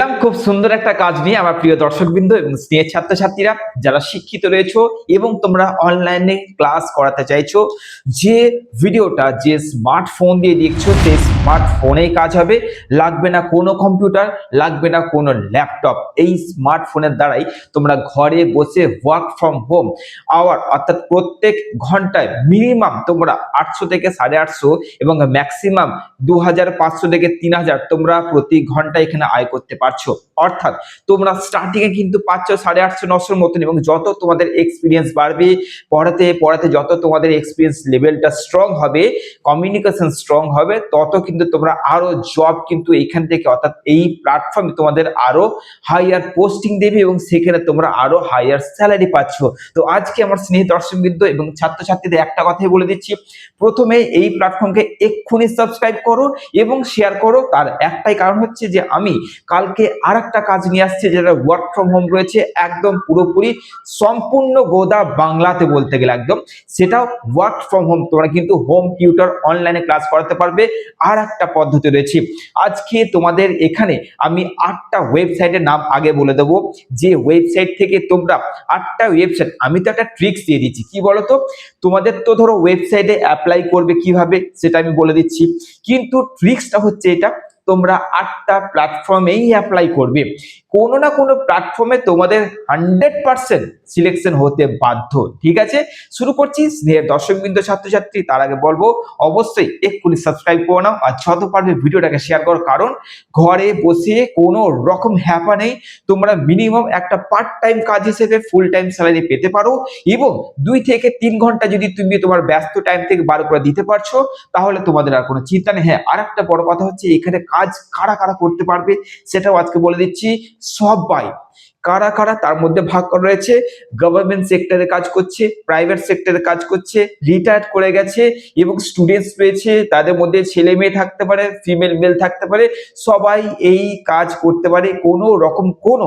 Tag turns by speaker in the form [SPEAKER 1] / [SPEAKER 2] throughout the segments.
[SPEAKER 1] এলাম খুব সুন্দর একটা কাজ নিয়ে আমার প্রিয় দর্শকবৃন্দ এবং স্নেহের ছাত্রছাত্রীরা যারা শিক্ষিত রয়েছো এবং তোমরা অনলাইনে ক্লাস করাতে চাইছো, যে ভিডিওটা, যে স্মার্টফোন দিয়ে দেখছ, সেই স্মার্টফোনেই কাজ হবে। লাগবে না কোনো কম্পিউটার লাগবে না কোনো ল্যাপটপ এই স্মার্টফোনের দ্বারাই তোমরা ঘরে বসে ওয়ার্ক ফ্রম হোম আওয়ার অর্থাৎ প্রত্যেক ঘন্টায় মিনিমাম তোমরা আটশো থেকে সাড়ে আটশো এবং ম্যাক্সিমাম দু হাজার পাঁচশো থেকে তিন হাজার তোমরা প্রতি ঘন্টায় এখানে আয় করতে পারছ। অর্থাৎ তোমরা স্টার্টিং এ কিন্তু পাচ্ছ সাড়ে আটশো, নশোর মতন এবং যত তোমাদের এক্সপিরিয়েন্স বাড়বে, পড়াতে পড়াতে যত তোমাদের এক্সপিরিয়েন্স লেভেলটা স্ট্রং হবে কমিউনিকেশন স্ট্রং হবে, তত কিন্তু তোমরা আরও জব কিন্তু এইখান থেকে, অর্থাৎ এই প্ল্যাটফর্মে তোমাদের আরও হাইয়ার পোস্টিং দেবে এবং সেখানে তোমরা আরও হাইয়ার স্যালারি পাচ্ছ। তো আজকে আমার স্নেহ দর্শকবৃন্দ এবং ছাত্রছাত্রীদের একটা কথাই বলে দিচ্ছি। প্রথমে এই প্ল্যাটফর্মকে এক্ষুনি সাবস্ক্রাইব করো এবং শেয়ার করো। তার একটাই কারণ হচ্ছে যে আমি কালকে আর একটা কাজ নিয়ে আসছি, যেটা ওয়ার্ক ফ্রম হোম রয়েছে, একদম পুরোপুরি সম্পূর্ণ গোদা বাংলাতে বলতে গেলে একদম। সেটাও ওয়ার্ক ফ্রম হোম তোমরা কিন্তু হোম টিউটর অনলাইনে ক্লাস করাতে পারবে। আর একটা পদ্ধতি রয়েছে। আজকে তোমাদের এখানে আমি আটটা ওয়েবসাইটের নাম আগে বলে দেবো। যে ওয়েবসাইট থেকে তোমরা আটটা ওয়েবসাইট আমি তো একটা ট্রিক্স দিয়ে দিচ্ছি। কি বলতো? তোমাদের তো ধরো ওয়েবসাইটে অ্যাপ্লাই করবে কীভাবে, সেটা আমি বলে দিচ্ছি। কিন্তু ট্রিক্সটা হচ্ছে এটা, তোমরা আটটা প্ল্যাটফর্মেই অ্যাপ্লাই করবে। কোনো না কোনো প্ল্যাটফর্মে তোমাদের হান্ড্রেড পার্সেন্ট সিলেকশন হতে বাধ্য। ঠিক আছে? শুরু করছি স্নেহের দর্শকবৃন্দ, ছাত্রছাত্রী, তার আগে বলব, অবশ্যই এক্ষুনি সাবস্ক্রাইব করে নাও আর যত পারবে ভিডিওটাকে শেয়ার করো। কারণ ঘরে বসে কোনো রকম হ্যাপা নেই। তোমরা মিনিমাম একটা পার্ট টাইম কাজ হিসেবে ফুল টাইম স্যালারি পেতে পারো এবং দুই থেকে তিন ঘণ্টা যদি তুমি তোমার ব্যস্ত টাইম থেকে বার করে দিতে পারছ, তাহলে তোমাদের আর কোনো চিন্তা নেই। হ্যাঁ আর একটা বড় কথা হচ্ছে, এখানে কাজ কারা কারা করতে পারবে সেটাও আজকে বলে দিচ্ছি। সবাই কারা কারা তার মধ্যে ভাগ করা রয়েছে? গভর্নমেন্ট সেক্টরে কাজ করছে প্রাইভেট সেক্টরে কাজ করছে রিটায়ার করে গেছে এবং স্টুডেন্টস রয়েছে তাদের মধ্যে ছেলে মেয়ে থাকতে পারে ফিমেল মেল থাকতে পারে, সবাই এই কাজ করতে পারে কোনো রকম কোনো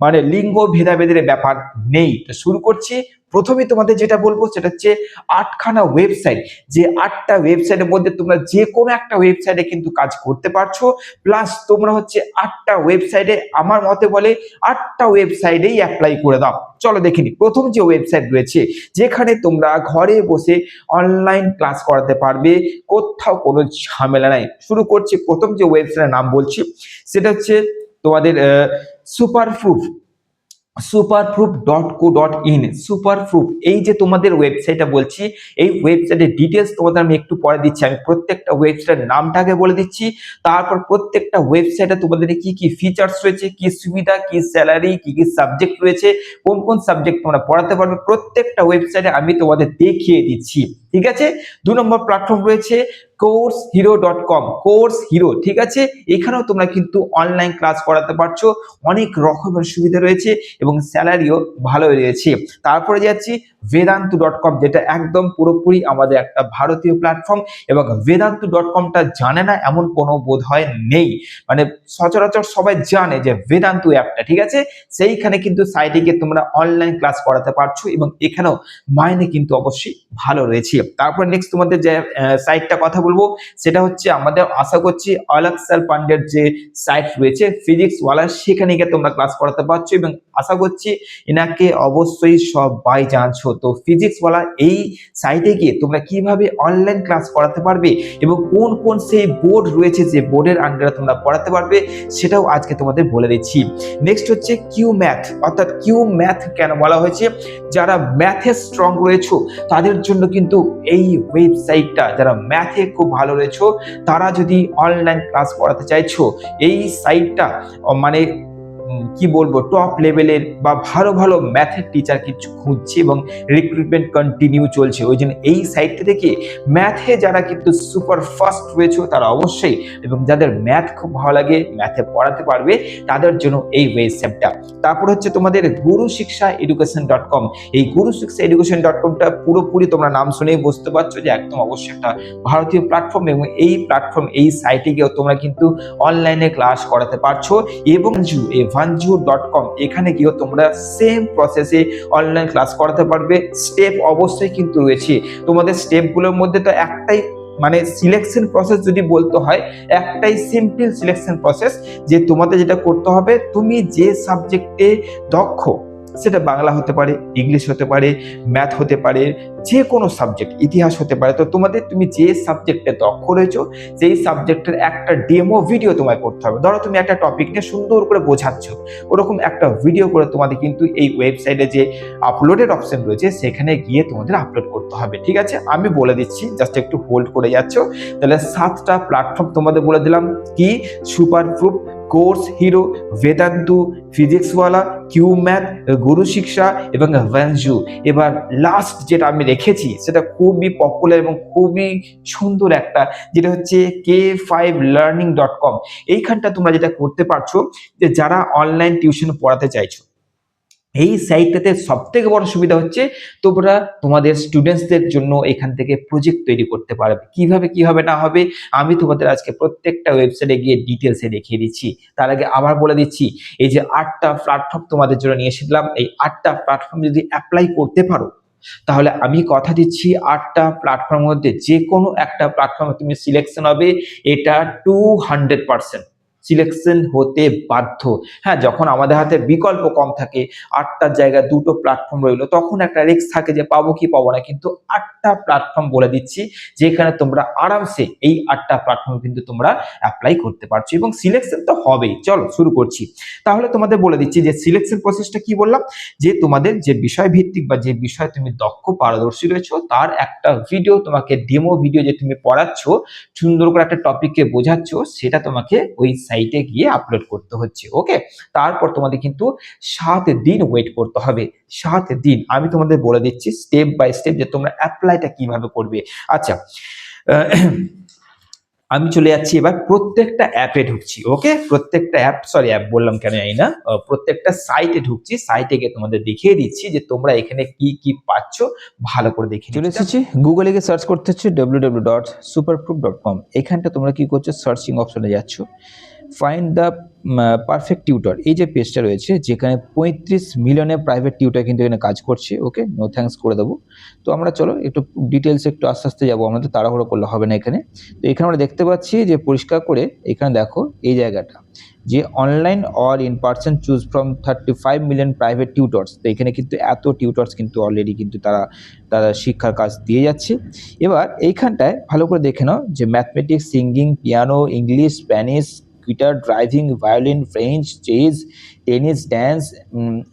[SPEAKER 1] মানে লিঙ্গ ভেদাভেদের ব্যাপার নেই। তো শুরু করছি প্রথমে তোমাদের যেটা বলব সেটা হচ্ছে আটখানা ওয়েবসাইট যে আটটা ওয়েবসাইটের মধ্যে তোমরা যে কোনো একটা ওয়েবসাইটে কিন্তু কাজ করতে পারছ। প্লাস তোমরা হচ্ছে আটটা ওয়েবসাইটে আমার মতে বলে আটটা ওয়েবসাইটেই অ্যাপ্লাই করে দাও। চলো দেখিনি প্রথম যে ওয়েবসাইট রয়েছে, যেখানে তোমরা ঘরে বসে অনলাইন ক্লাস করাতে পারবে, কোথাও কোনো ঝামেলা নাই। শুরু করছি, প্রথম যে ওয়েবসাইটের নাম বলছি, সেটা হচ্ছে তোমাদের Superprof Superprof dot co dot in Superprof এই যে তোমাদের ওয়েবসাইটটা বলছি, এই ওয়েবসাইটের ডিটেলস তোমাদের আমি একটু পরে দিচ্ছি, আমি প্রত্যেকটা ওয়েবসাইটের নামটাকে বলে দিচ্ছি, তারপর প্রত্যেকটা ওয়েবসাইটে তোমাদের কি কি ফিচার্স রয়েছে, কি সুবিধা, কি স্যালারি কি কি সাবজেক্ট রয়েছে, কোন কোন সাবজেক্ট তোমরা পড়াতে পারবে, প্রত্যেকটা ওয়েবসাইটে আমি তোমাদের দেখিয়ে দিচ্ছি। ঠিক আছে? দু নম্বর প্ল্যাটফর্ম রয়েছে Course Hero dot com Course Hero ঠিক আছে? এখানেও তোমরা কিন্তু অনলাইন ক্লাস করাতে পারছ। অনেক রকমের সুবিধা রয়েছে এবং স্যালারিও ভালো রয়েছে। তারপরে যাচ্ছি বেদান্তু ডট কম যেটা একদম পুরোপুরি আমাদের একটা ভারতীয় প্ল্যাটফর্ম এবং বেদান্তু ডট কমটা জানে না, এমন কোনো বোধ হয় নেই। মানে সচরাচর সবাই জানে যে বেদান্তু অ্যাপটা ঠিক আছে? সেইখানে কিন্তু সাইটে গিয়ে তোমরা অনলাইন ক্লাস করাতে পারছ এবং এখানেও মাইনে কিন্তু অবশ্যই ভালো রয়েছে। তারপর নেক্সট তোমাদের যে সাইটটা কথা বলব, সেটা হচ্ছে আমাদের আশা করছি অলাক্সাল পান্ডের যে সাইট রয়েছে ফিজিক্স ওয়ালা সেখানে গিয়ে তোমরা ক্লাস করাতে পারছ এবং আশা করছি এনাকে অবশ্যই সবাই জানছো। তো ফিজিক্স ওয়ালা এই সাইটে গিয়ে তোমরা কীভাবে অনলাইন ক্লাস করাতে পারবে এবং কোন কোন সেই বোর্ড রয়েছে যে বোর্ডের আন্ডারে তোমরা পড়াতে পারবে সেটাও আজকে তোমাদের বলে দিচ্ছি। নেক্সট হচ্ছে কিউ ম্যাথ অর্থাৎ কিউ ম্যাথ কেন বলা হয়েছে? যারা ম্যাথে স্ট্রং রয়েছে, তাদের জন্য কিন্তু এই ওয়েবসাইটটা যারা ম্যাথে খুব ভালো রয়েছে, তারা যদি অনলাইন ক্লাস করাতে চাইছো, এই সাইটটা মানে কি বলব টপ লেভেলের বা ভালো ভালো ম্যাথের টিচার কিছু খুঁজছে এবং রিক্রুটমেন্ট কন্টিনিউ চলছে। ওই জন্য এই সাইটটা থেকে ম্যাথে যারা কিন্তু সুপার ফাস্ট রয়েছে, তারা অবশ্যই এবং যাদের ম্যাথ খুব ভালো লাগে ম্যাথে পড়াতে পারবে, তাদের জন্য এই ওয়েবসাইটটা তারপর হচ্ছে তোমাদের গুরু শিক্ষা এডুকেশন ডট কম এই গুরু শিক্ষা এডুকেশন ডট কমটা পুরোপুরি তোমরা নাম শুনেই বুঝতে পারছ যে একদম অবশ্যই একটা ভারতীয় প্ল্যাটফর্ম এবং এই প্ল্যাটফর্ম এই সাইটে গিয়েও তোমরা কিন্তু অনলাইনে ক্লাস করাতে পারছ এবং ভানজু ডট কম এখানে গিয়েও তোমরা সেম প্রসেসে অনলাইন ক্লাস করাতে পারবে। স্টেপ অবশ্যই কিন্তু রয়েছে। তোমাদের স্টেপগুলোর মধ্যে তো একটাই মানে সিলেকশন প্রসেস যদি বলতে হয়, একটাই সিম্পল সিলেকশন প্রসেস যে তোমাদের যেটা করতে হবে, তুমি যে সাবজেক্টে দক্ষ, সেটা বাংলা হতে পারে ইংলিশ হতে পারে ম্যাথ হতে পারে যে কোনো সাবজেক্ট ইতিহাস হতে পারে। তো তোমাদের তুমি যে সাবজেক্টে দক্ষ রয়েছো সেই সাবজেক্টের একটা ডেমো ভিডিও তোমায় করতে হবে। ধরো তুমি একটা টপিক নিয়ে সুন্দর করে বোঝাচ্ছ। ওরকম একটা ভিডিও করে তোমাদের কিন্তু এই ওয়েবসাইটে যে আপলোডের অপশন রয়েছে, সেখানে গিয়ে তোমাদের আপলোড করতে হবে। ঠিক আছে? আমি বলে দিচ্ছি জাস্ট একটু হোল্ড করে যাচ্ছ। তাহলে সাতটা প্ল্যাটফর্ম তোমাদের বলে দিলাম। কি? Superprof Course Hero Vedantu PhysicsWallah Cuemath Guru Shiksha এবং ভ্যানজু এবার লাস্ট যেটা আমি রেখেছি সেটা খুবই পপুলার এবং খুবই সুন্দর একটা, যেটা হচ্ছে K five learning dot com এইখানটা তোমরা যেটা করতে পারছ, যে যারা অনলাইন টিউশন পড়াতে চাইছো, এই সাইটটাতে সব থেকে বড় সুবিধা হচ্ছে তোমরা তোমাদের স্টুডেন্টসদের জন্য এখান থেকে প্রজেক্ট তৈরি করতে পারবে। কীভাবে কি হবে না হবে, আমি তোমাদের আজকে প্রত্যেকটা ওয়েবসাইটে গিয়ে ডিটেলসে দেখিয়ে দিচ্ছি। তার আগে আবার বলে দিচ্ছি, এই যে আটটা প্ল্যাটফর্ম তোমাদের জন্য নিয়ে এসেছিলাম, এই আটটা প্ল্যাটফর্ম যদি অ্যাপ্লাই করতে পারো তাহলে আমি কথা দিচ্ছি আটটা প্ল্যাটফর্মের মধ্যে যে কোনো একটা প্ল্যাটফর্মে তুমি সিলেকশন হবে, এটা টু হান্ড্রেড পার্সেন্ট সিলেকশন হতে বাধ্য। হ্যাঁ যখন আমাদের হাতে বিকল্প কম থাকে, আটটার জায়গায় দুটো প্ল্যাটফর্ম রইল, তখন একটা রিস্ক থাকে যে পাবো কি পাবো না। কিন্তু আটটা প্ল্যাটফর্ম বলে দিচ্ছি, যেখানে তোমরা আরামসে এই আটটা প্ল্যাটফর্ম কিন্তু তোমরা অ্যাপ্লাই করতে পারছ এবং সিলেকশন তো হবেই। চলো, শুরু করছি। তাহলে তোমাদের বলে দিচ্ছি যে সিলেকশন প্রসেসটা কি বললাম? যে তোমাদের যে বিষয় ভিত্তিক বা যে বিষয়ে তুমি দক্ষ পারদর্শী রয়েছো, তার একটা ভিডিও তোমাকে ডেমো ভিডিও যে তুমি পড়াচ্ছ, সুন্দর করে একটা টপিককে বোঝাচ্ছ, সেটা তোমাকে ওই সাইটে গিয়ে আপলোড করতে হচ্ছে ওকে তারপর তোমাদের কিন্তু সাত দিন ওয়েট করতে হবে সাত দিন। আমি তোমাদের বলে দিচ্ছি স্টেপ বাই স্টেপ যে তোমরা অ্যাপ্লাইটা কীভাবে করবে। আচ্ছা আমি চলে যাচ্ছি এবার প্রত্যেকটা অ্যাপে ঢুকছি ওকে প্রত্যেকটা অ্যাপ সরি অ্যাপ বললাম কেন জানি না প্রত্যেকটা সাইটে ঢুকছি সাইটে গিয়ে তোমাদের দেখিয়ে দিচ্ছি যে তোমরা এখানে কি কি পাচ্ছ ভালো করে দেখে চলে এসেছি গুগলে গিয়ে সার্চ করতে হচ্ছে W W dot Superprof dot com এখানটা তোমরা কি করছ সার্চিং অপশনে যাচ্ছ। ফাইন্ড দ্য পারফেক্ট টিউটর এই যে পেজটা রয়েছে, যেখানে পঁয়ত্রিশ মিলিয়নের প্রাইভেট টিউটর কিন্তু এখানে কাজ করছে ওকে নো থ্যাঙ্কস করে দেবো। তো আমরা চলো, একটু ডিটেলস একটু আস্তে আস্তে যাব আমাদের তাড়াহুড়ো করলে হবে না এখানে। তো এখানে আমরা দেখতে পাচ্ছি যে পরিষ্কার করে এখানে দেখো এই জায়গাটা, যে online or in person choose from thirty five million private tutors তো এখানে কিন্তু এত টিউটর্স কিন্তু অলরেডি কিন্তু তারা তারা শিক্ষার কাজ দিয়ে যাচ্ছে। এবার এইখানটায় ভালো করে দেখে নাও যে mathematics singing piano English Spanish guitar driving violin French chess tennis dance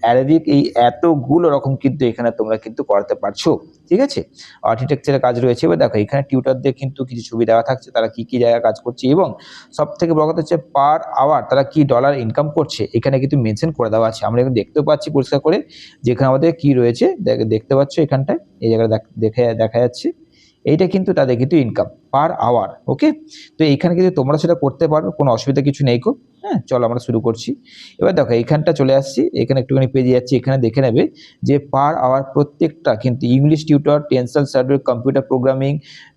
[SPEAKER 1] Arabic এই এতগুলো রকম কিন্তু এখানে তোমরা কিন্তু করাতে পারছ। ঠিক আছে? আর্কিটেকচারের কাজ রয়েছে। এবার দেখো, এখানে টিউটারদের কিন্তু কিছু ছবি দেওয়া থাকছে। তারা কি কি জায়গায় কাজ করছে এবং সব থেকে বড় কথা হচ্ছে পার আওয়ার তারা কি ডলার ইনকাম করছে, এখানে কিন্তু মেনশন করে দেওয়া আছে। আমরা এখন দেখতেও পাচ্ছি পরিষ্কার করে যেখানে আমাদের কি রয়েছে। দেখ- দেখতে পাচ্ছ এখানটায়, এই জায়গাটা দেখে, দেখা যাচ্ছে। এইটা কিন্তু তাদের কিন্তু ইনকাম পার আওয়ার ওকে তো এইখানে কিন্তু তোমরা সেটা করতে পারো, কোনো অসুবিধা কিছু নেই কো হ্যাঁ চলো আমরা শুরু করছি। এবার দেখো, এইখানটা চলে আসছি, এখানে একটুখানি পেজে যাচ্ছি, এখানে দেখে নেবে যে পার আওয়ার প্রত্যেকটা কিন্তু English tutor tension survey computer programming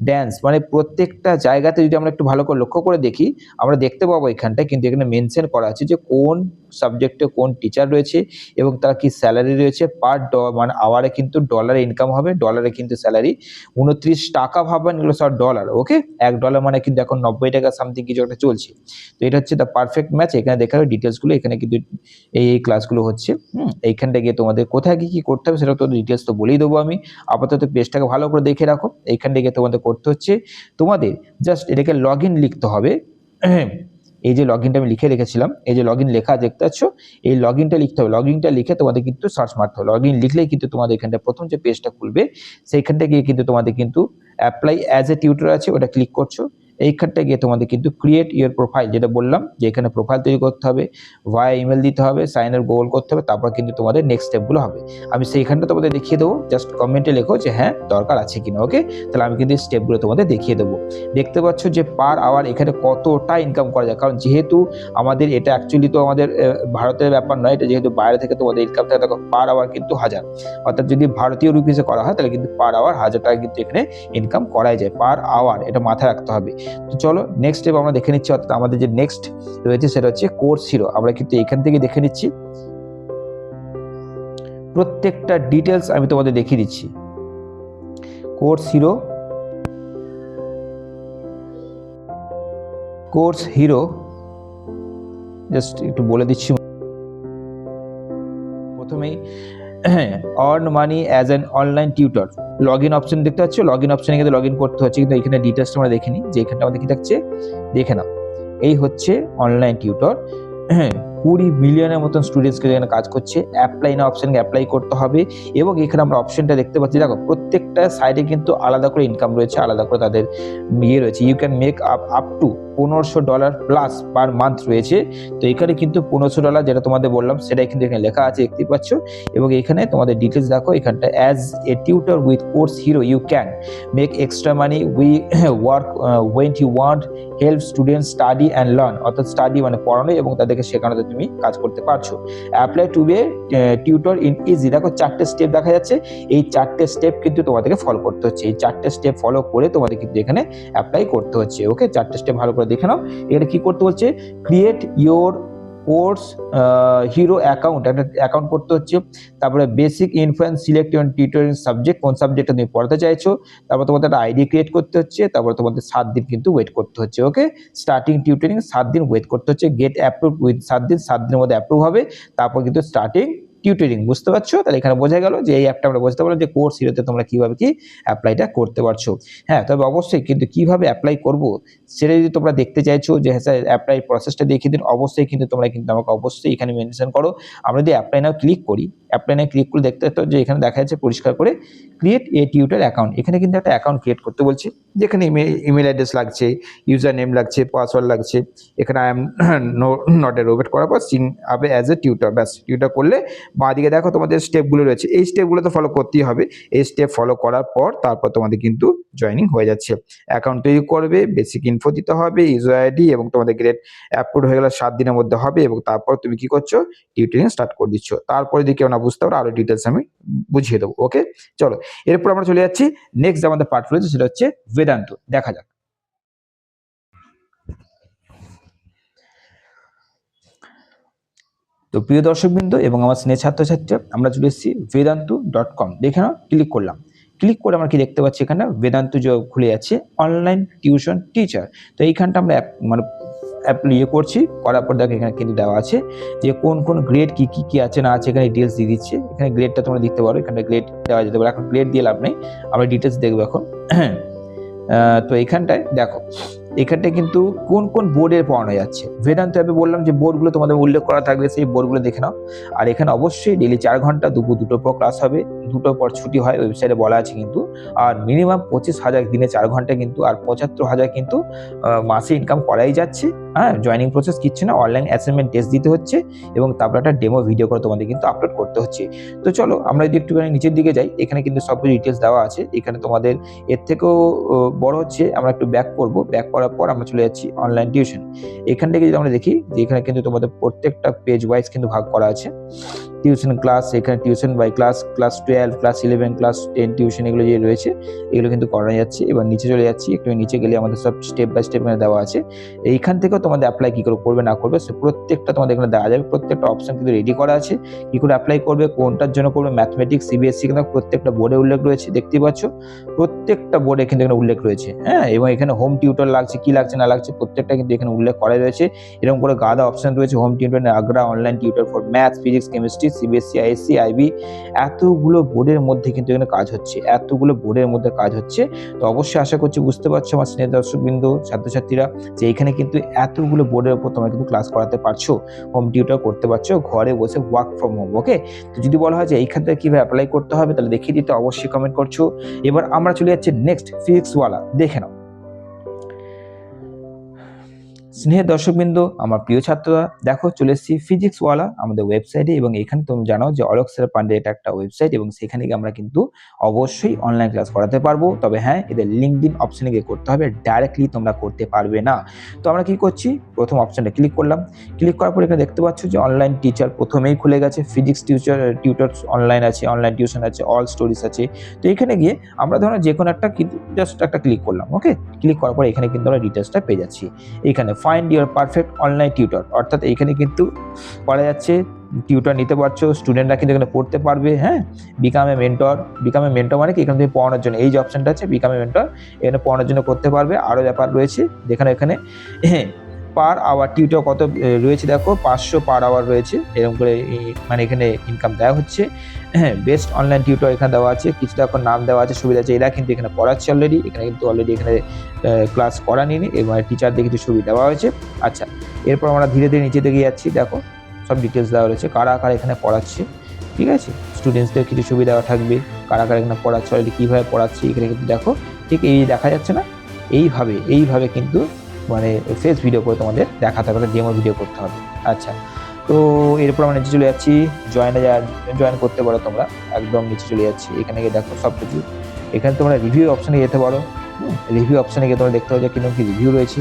[SPEAKER 1] dance মানে প্রত্যেকটা জায়গাতে যদি আমরা একটু ভালো করে লক্ষ্য করে দেখি, আমরা দেখতে পাবো এখানটায় কিন্তু এখানে মেনশন করা আছে যে কোন সাবজেক্টে কোন টিচার রয়েছে এবং তার কি স্যালারি রয়েছে। পার ড মানে আওয়ারে কিন্তু ডলারে ইনকাম হবে ডলারে কিন্তু স্যালারি উনত্রিশ টাকা ভাববেন এগুলো সব ডলার ওকে এক ডলার মানে কিন্তু এখন নব্বই টাকা সামথিং কিছু একটা চলছে। তো এটা হচ্ছে দ্য পারফেক্ট ম্যাচ এখানে দেখা যাবে ডিটেলসগুলো এখানে কিন্তু এই এই ক্লাসগুলো হচ্ছে। হুম, এইখানটা গিয়ে তোমাদের কোথায় কী কী করতে হবে সেটা তো ডিটেলস তো বলেই দেবো আমি। আপাতত পেজটাকে ভালো করে দেখে রাখো। এইখানটা গিয়ে তোমাদের করতে হচ্ছে। তোমাদের জাস্ট এটাকে লগ ইন লিখতে হবে। এই যে লগ ইনটা আমি লিখে রেখেছিলাম, এই যে লগ ইন লেখা দেখতে পাচ্ছ, এই লগ ইনটা লিখতে হবে। লগ ইনটা লিখে তোমাদের কিন্তু সার্চ মারতে হবে। লগ ইন লিখলেই কিন্তু তোমাদের এখানটা প্রথম যে পেজটা খুলবে, সেইখানটা গিয়ে কিন্তু তোমাদের কিন্তু অ্যাপ্লাই অ্যাজ এ টিউটর আছে, ওটা ক্লিক করছ। এইখানটা গিয়ে তোমাদের কিন্তু ক্রিয়েট ইউর প্রোফাইল যেটা বললাম যে এখানে প্রোফাইল তৈরি করতে হবে ভায়া ইমেল দিতে হবে সাইনের গোল করতে হবে, তারপর কিন্তু তোমাদের নেক্সট স্টেপগুলো হবে। আমি সেইখানটা তোমাদের দেখিয়ে দেবো জাস্ট কমেন্টে লেখো যে হ্যাঁ দরকার আছে কিনা ওকে তাহলে আমি কিন্তু স্টেপগুলো তোমাদের দেখিয়ে দেবো। দেখতে পাচ্ছ যে পার আওয়ার এখানে কতটা ইনকাম করা যায়, কারণ যেহেতু আমাদের এটা অ্যাকচুয়ালি তো আমাদের ভারতের ব্যাপার নয়, এটা যেহেতু বাইরে থেকে তোমাদের ইনকাম থাকে, তখন পার আওয়ার কিন্তু হাজার। অর্থাৎ যদি ভারতীয় রুপিসে করা হয়, তাহলে কিন্তু পার আওয়ার হাজার টাকা কিন্তু এখানে ইনকাম করাই যায় পার আওয়ার এটা মাথায় রাখতে হবে। তো চলো নেক্সট স্টেপ আমরা দেখে নিচ্ছি, অর্থাৎ আমাদের যে নেক্সট রয়েছে সেটা হচ্ছে কোর্স হিরো আমরা কিন্তু এখান থেকে দেখে নিচ্ছি। প্রত্যেকটা ডিটেলস আমি তোমাদের দেখিয়ে দিচ্ছি। Course Hero Course Hero just একটু বলে দিচ্ছি। প্রথমেই earn money as an online tutor log in option দেখতে পাচ্ছ? লগ ইন অপশনে কিন্তু লগ ইন করতে হচ্ছে, কিন্তু এখানে ডিটেলসটা আমরা দেখে নিই, যে এখানটা আমাদের কি থাকছে? দেখে নাও। এই হচ্ছে অনলাইন টিউটর হ্যাঁ কুড়ি মিলিয়নের মতন স্টুডেন্টসকে যেখানে কাজ করছে। অ্যাপ্লাই না অপশনকে অ্যাপ্লাই করতে হবে। এবং এখানে আমরা অপশনটা দেখতে পাচ্ছি, দেখো, প্রত্যেকটা সাইডে কিন্তু আলাদা করে ইনকাম রয়েছে, আলাদা করে তাদের ইয়ে রয়েছে। You can make up up to পনেরোশো ডলার প্লাস পার মান্থ রয়েছে। তো এখানে কিন্তু পনেরোশো ডলার যেটা তোমাদের বললাম, সেটাই কিন্তু এখানে লেখা আছে দেখতে পাচ্ছ। এবং এখানে তোমাদের ডিটেলস দেখো এখানটা as a tutor with Course Hero you can make extra money we work when you want help student study and learn অর্থাৎ স্টাডি মানে পড়ানো এবং তাদেরকে শেখানোতে তুমি কাজ করতে পারছ। Apply to be tutor in easy দেখো, চারটে স্টেপ দেখা যাচ্ছে। এই চারটে স্টেপ কিন্তু তোমাদেরকে ফলো করতে হচ্ছে। এই চারটে স্টেপ ফলো করে তোমাদের কিন্তু এখানে অ্যাপ্লাই করতে হচ্ছে। ওকে চারটে স্টেপ ভালো করে দেখে নাও। এখানে কি করতে হচ্ছে create your Course Hero account একটা অ্যাকাউন্ট করতে হচ্ছে। তারপরে basic influence select your tutoring subject কোন সাবজেক্টটা তুমি পড়াতে চাইছো। তারপর তোমাদের একটা আইডি ক্রিয়েট করতে হচ্ছে। তারপর তোমাদের সাত দিন কিন্তু ওয়েট করতে হচ্ছে ওকে স্টার্টিং টিউটোরিং সাত দিন ওয়েট করতে হচ্ছে। গেট অ্যাপ্রুভ উইথ সাত দিন, সাত দিনের মধ্যে অ্যাপ্রুভ হবে। তারপর কিন্তু স্টার্টিং টিউটোরিং বুঝতে পারছ? তাহলে এখানে বোঝা গেল যে এই অ্যাপটা আমরা বুঝতে পারলাম যে কোর্স হিরোতে তোমরা কীভাবে কি অ্যাপ্লাইটা করতে পারছ। হ্যাঁ তবে অবশ্যই কিন্তু কীভাবে অ্যাপ্লাই করব, সেটা যদি তোমরা দেখতে চাইছো যে হ্যাঁ স্যার অ্যাপ্লাই প্রসেসটা দেখিয়ে দিন, অবশ্যই কিন্তু তোমরা কিন্তু আমাকে অবশ্যই এখানে মেনশন করো। আমরা যদি অ্যাপ্লাই নাও ক্লিক করি অ্যাপ্লাই নাও ক্লিক করে দেখতে পাচ্ছ যে এখানে দেখা যাচ্ছে পরিষ্কার করে ক্রিয়েট এ টিউটার অ্যাকাউন্ট এখানে কিন্তু একটা অ্যাকাউন্ট ক্রিয়েট করতে বলছে, যেখানে ইমেল ইমেল অ্যাড্রেস লাগছে ইউজার নেম লাগছে পাসওয়ার্ড লাগছে। এখানে I am no not a robot করার পর সিং আবে অ্যাজ এ টিউটার ব্যাস টিউটার করলে বাঁ দিকে দেখো তোমাদের স্টেপগুলো রয়েছে। এই স্টেপগুলো তো ফলো করতেই হবে। এই স্টেপ ফলো করার পর তারপর তোমাদের কিন্তু জয়েনিং হয়ে যাচ্ছে। অ্যাকাউন্ট তৈরি করবে বেসিক ইনফো দিতে হবে ইউজার আইডি এবং তোমাদের গ্রেড অ্যাপ্রুভ হয়ে গেলে সাত দিনের মধ্যে হবে এবং তারপর তুমি কি করছ? টিউটোরিয়াল স্টার্ট করে দিচ্ছ। তারপরে যদি কেউ না বুঝতে পারো, আরও ডিটেলস আমি বুঝিয়ে দেবো ওকে চলো, এরপর আমরা চলে যাচ্ছি নেক্সট আমাদের পার্ট রয়েছে সেটা হচ্ছে বেদান্ত দেখা যাক। তো প্রিয় দর্শকবৃন্দ এবং আমার স্নেহ ছাত্রছাত্রীরা আমরা চলে এসেছি বেদান্ত ডট কম দেখে নাও ক্লিক করলাম। ক্লিক করে আমরা কি দেখতে পাচ্ছি এখানে? বেদান্ত যে খুলে যাচ্ছে অনলাইন টিউশন টিচার তো এইখানটা আমরা মানে ইয়ে করছি, করার পর দেখো এখানে কিন্তু দেওয়া আছে যে কোন কোন গ্রেড কি কি কি আছে না আছে, এখানে ডিটেলস দিয়ে দিচ্ছে। এখানে গ্রেডটা তোমরা দেখতে পারো এখানে গ্রেড দেওয়া যেতে পারে। এখন গ্রেড দিয়ে লাভ নেই, আমরা ডিটেলস দেখব এখন। তো এখানটায় দেখো এখানটায় কিন্তু কোন কোন বোর্ডের পড়ানো যাচ্ছে? বেদান্ত অ্যাপে বললাম যে বোর্ডগুলো তোমাদের উল্লেখ করা থাকবে, সেই বোর্ডগুলো দেখে নাও। আর এখানে অবশ্যই ডেলি চার ঘণ্টা, দুপুর দুটোর পর ক্লাস হবে দুটোর পর ছুটি হয়, ওয়েবসাইটে বলা আছে কিন্তু। আর মিনিমাম পঁচিশ হাজার দিনে চার ঘণ্টা কিন্তু, আর পঁচাত্তর হাজার কিন্তু মাসে ইনকাম করাই যাচ্ছে। হ্যাঁ জয়নিং প্রসেস কিচ্ছু না অনলাইন অ্যাসাইনমেন্ট টেস্ট দিতে হচ্ছে এবং তারপর একটা ডেমো ভিডিও করে তোমাদের কিন্তু আপলোড করতে হচ্ছে। তো চলো, আমরা যদি একটুখানি নিচের দিকে যাই, এখানে কিন্তু সব কিছু ডিটেলস দেওয়া আছে। এখানে তোমাদের এর থেকেও বড় হচ্ছে, আমরা একটু ব্যাক করব। ব্যাক করার পর আমরা চলে যাচ্ছি অনলাইন টিউশন এখান থেকে যদি আমরা দেখি যে এখানে কিন্তু তোমাদের প্রত্যেকটা পেজ ওয়াইজ কিন্তু ভাগ করা আছে। টিউশন ক্লাস এখানে tuition by class class twelve class eleven class ten tuition এগুলো যে রয়েছে, এগুলো কিন্তু করা যাচ্ছে। এবার নিচে চলে যাচ্ছি, একটু নিচে গেলে আমাদের সব স্টেপ বাই স্টেপ এখানে দেওয়া আছে। এইখান থেকেও তোমাদের অ্যাপ্লাই কি করে করবে, না করবে, সে প্রত্যেকটা তোমাদের এখানে দেওয়া যাবে। প্রত্যেকটা অপশন কিন্তু রেডি করা আছে, কি করে অ্যাপ্লাই করবে, কোনটার জন্য করবে ম্যাথমেটিক্স সিবিএসসি কিন্তু প্রত্যেকটা বোর্ডে উল্লেখ রয়েছে, দেখতেই পাচ্ছ? প্রত্যেকটা বোর্ডে কিন্তু এখানে উল্লেখ রয়েছে হ্যাঁ? এবং এখানে হোম টিউটর লাগছে, কি লাগছে, না লাগছে, প্রত্যেকটা কিন্তু এখানে উল্লেখ করা রয়েছে। এরকম করে গাদা অপশন রয়েছে home tutor Agra online tutor for math physics chemistry CBSE ISC IB এতগুলো বোর্ডের মধ্যে কিন্তু এখানে কাজ হচ্ছে, এতগুলো বোর্ডের মধ্যে কাজ হচ্ছে। তো অবশ্যই আশা করছি বুঝতে পারছ আমার স্নেহ দর্শকবৃন্দ, ছাত্রছাত্রীরা, যে এখানে কিন্তু এতগুলো বোর্ডের উপর তোমরা কিন্তু ক্লাস করাতে পারছ হোম টিউটর করতে পারছ, ঘরে বসে ওয়ার্ক ফ্রম হোম ওকে তো যদি বলা হয় যে এইখান থেকে কীভাবে অ্যাপ্লাই করতে হবে, তাহলে দেখিয়ে দিতে অবশ্যই কমেন্ট করছ। এবার আমরা চলে যাচ্ছি নেক্সট ফিজিক্সওয়ালা দেখে নাও। স্নেহের দর্শকবৃন্দ, আমার প্রিয় ছাত্ররা, দেখো চলে এসেছি ফিজিক্সওয়ালা আমাদের ওয়েবসাইটে এবং এখানে তুমি জানো যে অলোক স্যার পান্ডে এটা একটা ওয়েবসাইট এবং সেখানে গিয়ে আমরা কিন্তু অবশ্যই অনলাইন ক্লাস করাতে পারব। তবে হ্যাঁ এদের লিঙ্ক দিন অপশানে গিয়ে করতে হবে ডাইরেক্টলি তোমরা করতে পারবে না। তো আমরা কি করছি? প্রথম অপশনটা ক্লিক করলাম। ক্লিক করার পর এখানে দেখতে পাচ্ছ যে অনলাইন টিচার প্রথমেই খুলে গেছে। ফিজিক্স টিউচার টিউটার অনলাইন আছে অনলাইন টিউশন আছে অল স্টোরিজ আছে। তো এখানে গিয়ে আমরা ধরো যে কোনো একটা জাস্ট একটা ক্লিক করলাম ওকে ক্লিক করার পর এখানে কিন্তু আমরা ডিটেলসটা পেয়ে যাচ্ছি। এখানে find your perfect online tutor অর্থাৎ এইখানে কিন্তু করা যাচ্ছে টিউটর নিতে পারছ স্টুডেন্টরা কিন্তু এখানে পড়তে পারবে হ্যাঁ? Become a mentor become a mentor মানে কি? এখানে তুমি পড়ানোর জন্য, এই যে অপশনটা আছে বিকাম এ মেন্টর এখানে পড়ানোর জন্য করতে পারবে। আরও ব্যাপার রয়েছে, যেখানে এখানে হ্যাঁ পার আওয়ার টিউটর কত রয়েছে দেখো? পাঁচশো পার আওয়ার রয়েছে। এরকম করে মানে এখানে ইনকাম দেওয়া হচ্ছে। হ্যাঁ বেস্ট অনলাইন টিউটর এখানে দেওয়া আছে। কিছু এখন নাম দেওয়া আছে, সুবিধা আছে। এরা কিন্তু এখানে পড়াচ্ছে অলরেডি এখানে কিন্তু অলরেডি এখানে ক্লাস করা নিয়ে এবং টিচারদের কিছু সুবিধা দেওয়া হয়েছে। আচ্ছা এরপর আমরা ধীরে ধীরে নিচে দিকে যাচ্ছি। দেখো, সব ডিটেলস দেওয়া রয়েছে। কারা কারা এখানে পড়াচ্ছে? ঠিক আছে? স্টুডেন্টসদের কিছু সুবিধা থাকবে। কারা কারা এখানে পড়াচ্ছে? অলরেডি কীভাবে পড়াচ্ছে? এখানে কিন্তু দেখো, ঠিক এই দেখা যাচ্ছে না? এইভাবে এইভাবে কিন্তু মানে ফেস ভিডিও করে তোমাদের দেখাতে হবে ডেমো ভিডিও করতে হবে। আচ্ছা তো এরপর আমরা নিচে চলে যাচ্ছি। জয়েনে জয়েন করতে পারো তোমরা। একদম নিচে চলে যাচ্ছি। এখানে গিয়ে দেখো সব কিছু এখানে তোমরা রিভিউ অপশানে যেতে পারো। রিভিউ অপশানে গিয়ে তোমরা দেখতে পাবো যে কীরকম কি রিভিউ রয়েছে।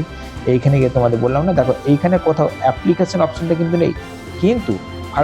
[SPEAKER 1] এইখানে গিয়ে তোমাদের বললাম না, দেখো এইখানে কোথাও অ্যাপ্লিকেশন অপশানটা কিন্তু নেই। কিন্তু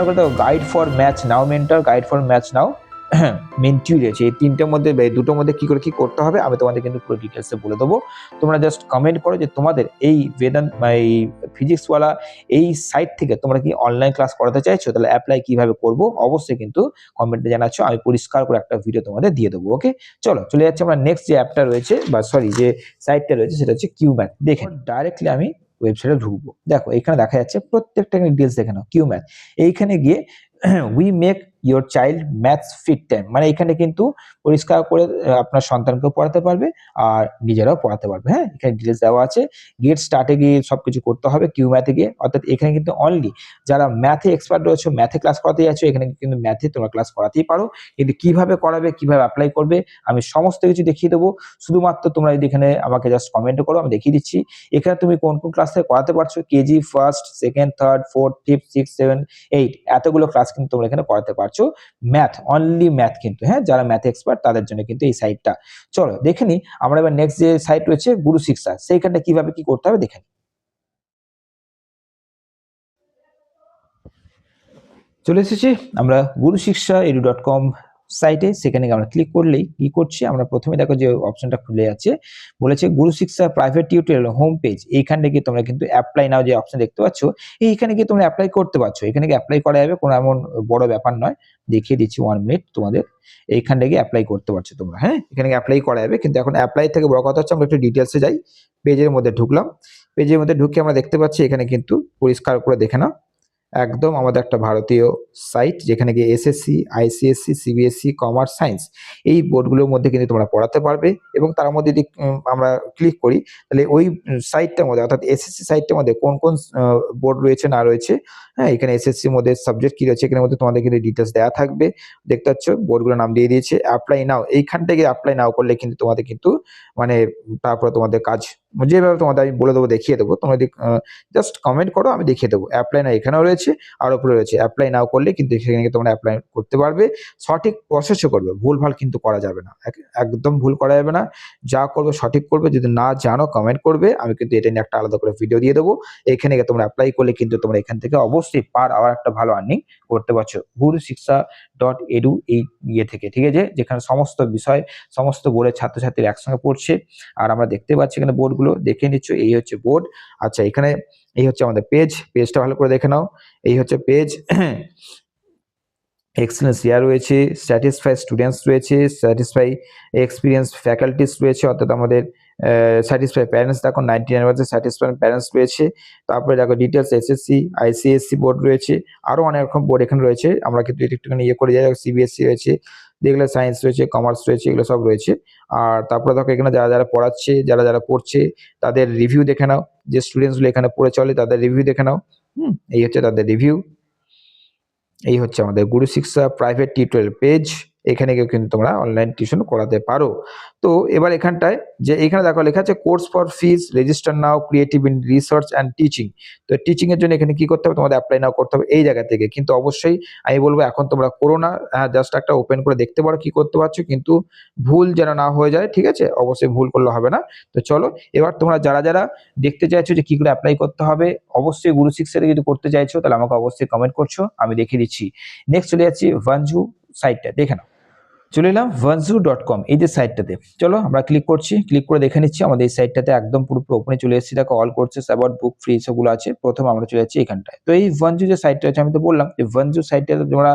[SPEAKER 1] করে দেখো guide for match now mentor guide for match now মেন্টিউ রয়েছে এই তিনটের মধ্যে দুটোর মধ্যে কি করে কি করতে হবে, আমি তোমাদের কিন্তু পুরো ডিটেলসে বলে দেবো। তোমরা জাস্ট কমেন্ট করো যে তোমাদের এই বেদান এই ফিজিক্সওয়ালা এই সাইট থেকে তোমরা কি অনলাইন ক্লাস করাতে চাইছো? তাহলে অ্যাপ্লাই কীভাবে করব? অবশ্যই কিন্তু কমেন্টে জানাচ্ছ, আমি পরিষ্কার করে একটা ভিডিও তোমাদের দিয়ে দেবো ওকে চলো, চলে যাচ্ছে আমরা নেক্সট যে অ্যাপটা রয়েছে, বা সরি যে সাইটটা রয়েছে, সেটা হচ্ছে কিউ ম্যাথ দেখে ডাইরেক্টলি আমি ওয়েবসাইটে ঢুকবো। দেখো, এখানে দেখা যাচ্ছে প্রত্যেকটা ডিটেলস দেখে নাও কিউ ম্যাথ এইখানে গিয়ে we make your child maths fit time মানে এখানে কিন্তু পরিষ্কার করে আপনার সন্তানকেও পড়াতে পারবে আর নিজেরাও পড়াতে পারবে। হ্যাঁ এখানে ডিটেলস দেওয়া আছে। গেট স্টার্টে গিয়ে সবকিছু করতে হবে কিউ ম্যাথে গিয়ে। অর্থাৎ এখানে কিন্তু অনলি যারা ম্যাথে এক্সপার্ট রয়েছে ম্যাথে ক্লাস করাতে যাচ্ছ, এখানে কিন্তু ম্যাথে তোমরা ক্লাস করাতেই পারো। কিন্তু কীভাবে করাবে, কীভাবে অ্যাপ্লাই করবে, আমি সমস্ত কিছু দেখিয়ে দেবো। শুধুমাত্র তোমরা যদি এখানে আমাকে জাস্ট কমেন্ট করো, আমি দেখিয়ে দিচ্ছি। এখানে তুমি কোন কোন ক্লাস থেকে করাতে পারছ? KG first second third fourth fifth six seven eight এতগুলো ক্লাস কিন্তু তোমরা এখানে করাতে পারছ। ম্যাথ অনলি ম্যাথ কিন্তু হ্যাঁ? যারা ম্যাথ এক্সপার্ট তাদের জন্য কিন্তু এই সাইটটা চলো, দেখে নি, আমরা এবার নেক্সট যে সাইট রয়েছে গুরু শিক্ষা সেইখানটা কীভাবে কি করতে হবে দেখে নিই। চলে এসেছি, আমরা গুরু শিক্ষা এডু ডট কম সাইটে সেখানে আমরা ক্লিক করলেই কি করছি, আমরা প্রথমে দেখো যে অপশনটা খুলে যাচ্ছে, বলেছে গুরু শিক্ষা প্রাইভেট টিউটোরিয়াল হোম পেজ এইখানে গিয়ে তোমরা কিন্তু অ্যাপ্লাই নাও যে অপশন দেখতে পাচ্ছ, এইখানে গিয়ে তোমরা অ্যাপ্লাই করতে পারছ, এখানে গিয়ে অ্যাপ্লাই করা যাবে, কোনো এমন বড় ব্যাপার নয়, দেখিয়ে দিচ্ছি ওয়ান মিনিট তোমাদের, এইখানে গিয়ে অ্যাপ্লাই করতে পারছ তোমরা হ্যাঁ এখানে গিয়ে অ্যাপ্লাই করা যাবে, কিন্তু এখন অ্যাপ্লাই থেকে বড় কথা হচ্ছে আমরা একটু ডিটেলসে যাই পেজের মধ্যে ঢুকলাম পেজের মধ্যে ঢুকে আমরা দেখতে পাচ্ছি, এখানে কিন্তু পরিষ্কার করে দেখে নাও একদম আমাদের একটা ভারতীয় সাইট যেখানে গিয়ে SSC ICSE CBSE commerce science এই বোর্ডগুলোর মধ্যে কিন্তু তোমরা পড়াতে পারবে এবং তার মধ্যে যদি আমরা ক্লিক করি, তাহলে ওই সাইটটার মধ্যে অর্থাৎ এসএসসি সাইটটার মধ্যে কোন কোন বোর্ড রয়েছে, না রয়েছে হ্যাঁ এখানে এসএসসির মধ্যে সাবজেক্ট কি রয়েছে, এখানের মধ্যে তোমাদের কিন্তু ডিটেলস দেওয়া থাকবে। দেখতে পাচ্ছ বোর্ডগুলোর নাম দিয়ে দিয়েছে অ্যাপ্লাই নাও এইখান থেকে অ্যাপ্লাই নাও করলে কিন্তু তোমাদের কিন্তু মানে তারপরে তোমাদের কাজ যেভাবে তোমাদের আমি বলে দেবো, দেখিয়ে দেবো। তোমরা জাস্ট কমেন্ট করো, আমি দেখিয়ে দেবো। অ্যাপ্লাই না এখানেও রয়েছে, আর ওপরে রয়েছে। অ্যাপ্লাই নাও করলে কিন্তু সেখানে তোমরা অ্যাপ্লাই করতে পারবে। সঠিক প্রসেসও করবে। ভুল ভালো কিন্তু করা যাবে না। এক- একদম ভুল করা যাবে না। যা করবে সঠিক করবে। যদি না জানো কমেন্ট করবে। আমি কিন্তু এটা নিয়ে একটা আলাদা করে ভিডিও দিয়ে দেবো। এখানে তোমরা অ্যাপ্লাই করলে কিন্তু তোমরা এখান থেকে অবশ্যই পার আওয়ার একটা ভালো আর্নিং করতে পারছ। গুরু শিক্ষা ডট এডু এই ইয়ে থেকে, ঠিক আছে? যেখানে সমস্ত বিষয়, সমস্ত বোর্ডের ছাত্রছাত্রীরা একসঙ্গে পড়ছে। আর আমরা দেখতে পাচ্ছি এখানে বোর্ডগুলো, দেখে নিচ্ছ, এই হচ্ছে বোর্ড। আচ্ছা এখানে এই হচ্ছে আমাদের পেজ পেজটা ভালো করে দেখে নাও। এই হচ্ছে পেজ এক্সেলেন্স ইয়ার রয়েছে স্যাটিসফাই স্টুডেন্টস রয়েছে স্যাটিসফাই এক্সপিরিয়েন্স ফ্যাকাল্টিস রয়েছে, অর্থাৎ আমাদের স্যাটিসফাই প্যারেন্টস দেখো ninety nine percent satisfy parents রয়েছে তারপরে দেখো ডিটেলস এসএসসি আইসিএসসি বোর্ড রয়েছে। আরও অনেক রকম বোর্ড এখানে রয়েছে। আমরা কিন্তু একটুখানি ইয়ে করে যাই। সিবিএসসি রয়েছে যেগুলো সায়েন্স রয়েছে কমার্স রয়েছে, এগুলো সব রয়েছে। আর তারপরে দেখো এখানে যারা যারা পড়াচ্ছে, যারা যারা পড়ছে তাদের রিভিউ দেখে নাও। যে স্টুডেন্টসগুলো এখানে পড়ে চলে, তাদের রিভিউ দেখে নাও। হুম, এই হচ্ছে তাদের রিভিউ এই হচ্ছে আমাদের গুরু শিক্ষা প্রাইভেট টিউটোরিয়াল পেজ এখানে গিয়ে কিন্তু তোমরা অনলাইন টিউশন করাতে পারো। তো এবার এখানটায় যে এখানে দেখো লেখা আছে course for fees register now creative in research and teaching তো টিচিং এর জন্য এখানে কি করতে হবে? তোমাদের অ্যাপ্লাই নাও করতে হবে এই জায়গা থেকে। কিন্তু অবশ্যই আমি বলব এখন তোমরা করো না হ্যাঁ জাস্ট একটা ওপেন করে দেখতে পারো কি করতে পারছ। কিন্তু ভুল যেন না হয়ে যায়, ঠিক আছে? অবশ্যই ভুল করলে হবে না। তো চলো, এবার তোমরা যারা যারা দেখতে চাইছো যে কি করে অ্যাপ্লাই করতে হবে, অবশ্যই গুরু শিক্ষাতে যদি করতে চাইছো, তাহলে আমাকে অবশ্যই কমেন্ট করছ, আমি দেখিয়ে দিচ্ছি। নেক্সট চলে যাচ্ছি ভানজু সাইটটা দেখে নাও। চলে এলাম ভানজু ডট কম এই যে সাইটটাতে চলো আমরা ক্লিক করছি ক্লিক করে দেখে নিচ্ছি, আমাদের এই সাইটটাতে একদম পুরো ওপেনে চলে এসেছি। দেখো all courses about book free সেগুলো আছে। প্রথম আমরা চলে যাচ্ছি এখানটায়। তো এই ভানজু যে সাইটটা আছে, আমি তো বললাম যে ভানজু সাইটটাতে তোমরা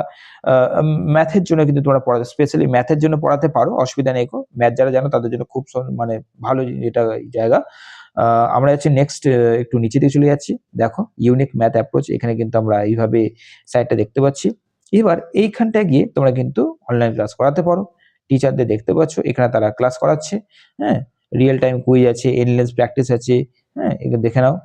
[SPEAKER 1] ম্যাথের জন্য কিন্তু তোমরা পড়াতে স্পেশালি ম্যাথের জন্য পড়াতে পারো, অসুবিধা নেই ম্যাথ যারা জানো, তাদের জন্য খুব মানে ভালো এটা জায়গা। আমরা যাচ্ছি নেক্সট একটু নিচে দিয়ে চলে যাচ্ছি। দেখো ইউনিক ম্যাথ অ্যাপ্রোচ এখানে কিন্তু আমরা এইভাবে সাইটটা দেখতে পাচ্ছি। এবার এইখানটায় গিয়ে তোমরা কিন্তু অনলাইন ক্লাস করাতে পারো। টিচারদের দেখতে পাচ্ছ, এখানে তারা ক্লাস করাচ্ছে হ্যাঁ? রিয়েল টাইম কুইজ আছে এনলেন্স প্র্যাকটিস আছে হ্যাঁ? এগুলো দেখে নাও।